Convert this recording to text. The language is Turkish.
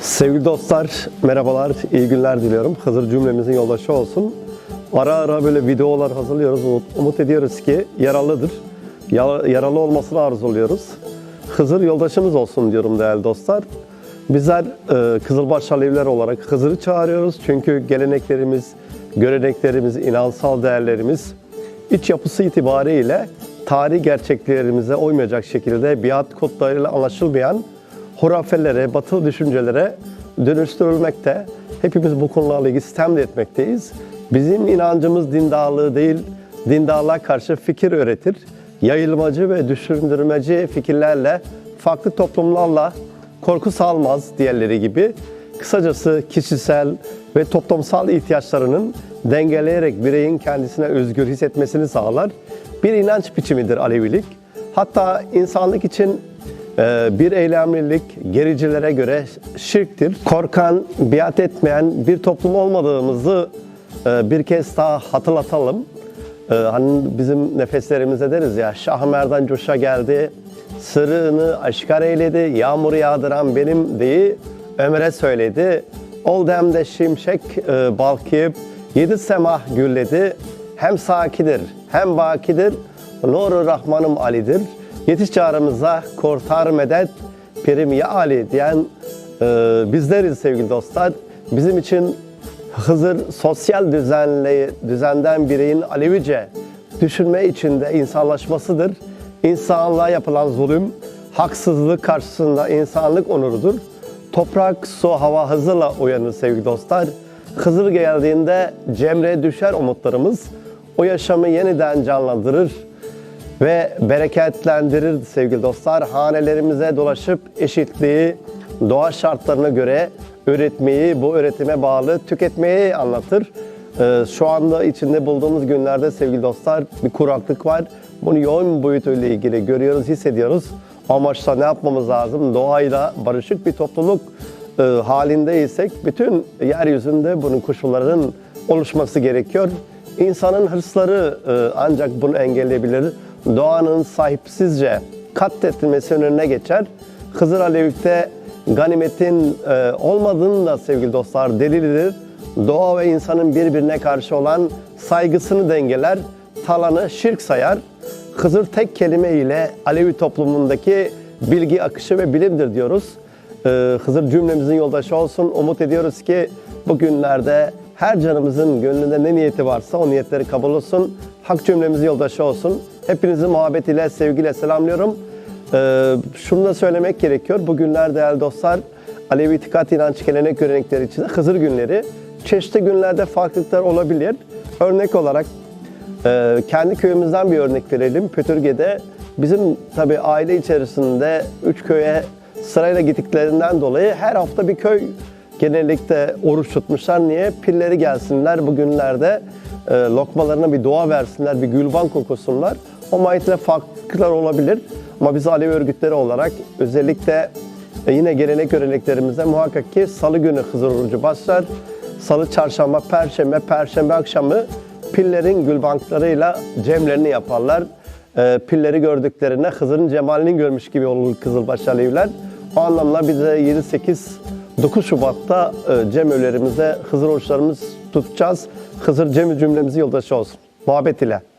Sevgili dostlar, merhabalar, iyi günler diliyorum. Hızır cümlemizin yoldaşı olsun. Ara ara böyle videolar hazırlıyoruz. Umut- ediyoruz ki yaralıdır. Ya- Yaralı olmasını arzuluyoruz. Hızır yoldaşımız olsun diyorum değerli dostlar. Bizler e, Kızılbaş Aleviler olarak Hızır'ı çağırıyoruz. Çünkü geleneklerimiz, göreneklerimiz, inansal değerlerimiz iç yapısı itibariyle tarihi gerçekliklerimize uymayacak şekilde biat kodlarıyla anlaşılmayan hurafelere, batılı düşüncelere dönüştürülmekte. Hepimiz bu konularla ilgili sistem etmekteyiz. Bizim inancımız dindarlığı değil, dindarlığa karşı fikir öğretir. Yayılmacı ve düşündürmeci fikirlerle, farklı toplumlarla korku salmaz diğerleri gibi. Kısacası kişisel ve toplumsal ihtiyaçlarının dengeleyerek bireyin kendisine özgür hissetmesini sağlar. Bir inanç biçimidir Alevilik. Hatta insanlık için bir eylemlilik gericilere göre şirktir. Korkan, biat etmeyen bir toplum olmadığımızı e, bir kez daha hatırlatalım. Ee, Hani bizim nefeslerimize deriz ya, Şah Merdan coşa geldi, sırrını aşkar eyledi, yağmur yağdıran benim diye Ömer'e söyledi. Ol demde şimşek e, balkıyıp yedi semah gürledi. Hem sakidir hem bakidir, Nur-u Rahmanım Ali'dir. Yetiş çağrımıza kurtar medet Pirim ya Ali diyen e, bizleriz sevgili dostlar. Bizim için Hızır sosyal düzenle, düzenden bireyin Alevice düşünme içinde insanlaşmasıdır. İnsanlığa yapılan zulüm, haksızlık karşısında insanlık onurudur. Toprak, su, hava Hızır'la uyanır sevgili dostlar. Hızır geldiğinde cemre düşer umutlarımız. O yaşamı yeniden canlandırır ve bereketlendirir sevgili dostlar. Hanelerimize dolaşıp eşitliği, doğa şartlarına göre üretmeyi, bu üretime bağlı tüketmeyi anlatır. Ee, Şu anda içinde bulduğumuz günlerde sevgili dostlar bir kuraklık var. Bunu yoğun boyutuyla ilgili görüyoruz, hissediyoruz. Amaçla ne yapmamız lazım? Doğayla barışık bir topluluk e, halindeysek bütün yeryüzünde bunun koşullarının oluşması gerekiyor. İnsanın hırsları e, ancak bunu engelleyebilir. Doğanın sahipsizce katledilmesi önüne geçer. Hızır Alevik'te ganimetin e, olmadığını da sevgili dostlar delilidir. Doğa ve insanın birbirine karşı olan saygısını dengeler, talanı şirk sayar. Hızır tek kelime ile Alevi toplumundaki bilgi akışı ve bilimdir diyoruz. Ee, Hızır cümlemizin yoldaşı olsun. Umut ediyoruz ki bugünlerde her canımızın gönlünde ne niyeti varsa o niyetleri kabul olsun. Hak cümlemizin yoldaşı olsun. Hepinizi muhabbetiyle, sevgiyle selamlıyorum. Ee, şunu da söylemek gerekiyor. Bugünler değerli dostlar, Alevi itikat inanç gelenek görenekleri için Hızır günleri. Çeşitli günlerde farklılıklar olabilir. Örnek olarak ee, kendi köyümüzden bir örnek verelim. Pötürge'de bizim tabii aile içerisinde üç köye sırayla gittiklerinden dolayı her hafta bir köy genellikle oruç tutmuşlar. Niye? Pilleri gelsinler bugünlerde e, lokmalarına bir dua versinler, bir gülban kokusunlar. O mahiyetle farklılıklar olabilir. Ama biz Alevi örgütleri olarak özellikle e, yine gelenek göreneklerimizde muhakkak ki salı günü Hızır orucu başlar. Salı, çarşamba, perşembe, perşembe akşamı pillerin gülbanklarıyla cemlerini yaparlar. Ee, pilleri gördüklerine Hızır'ın cemalini görmüş gibi olur Kızılbaş Aleviler. O anlamda biz de 7, 8, 9 Şubat'ta e, cem öğlerimizde Hızır oruçlarımız tutacağız. Hızır cem cümlemizi yoldaşı olsun. Muhabbet ile.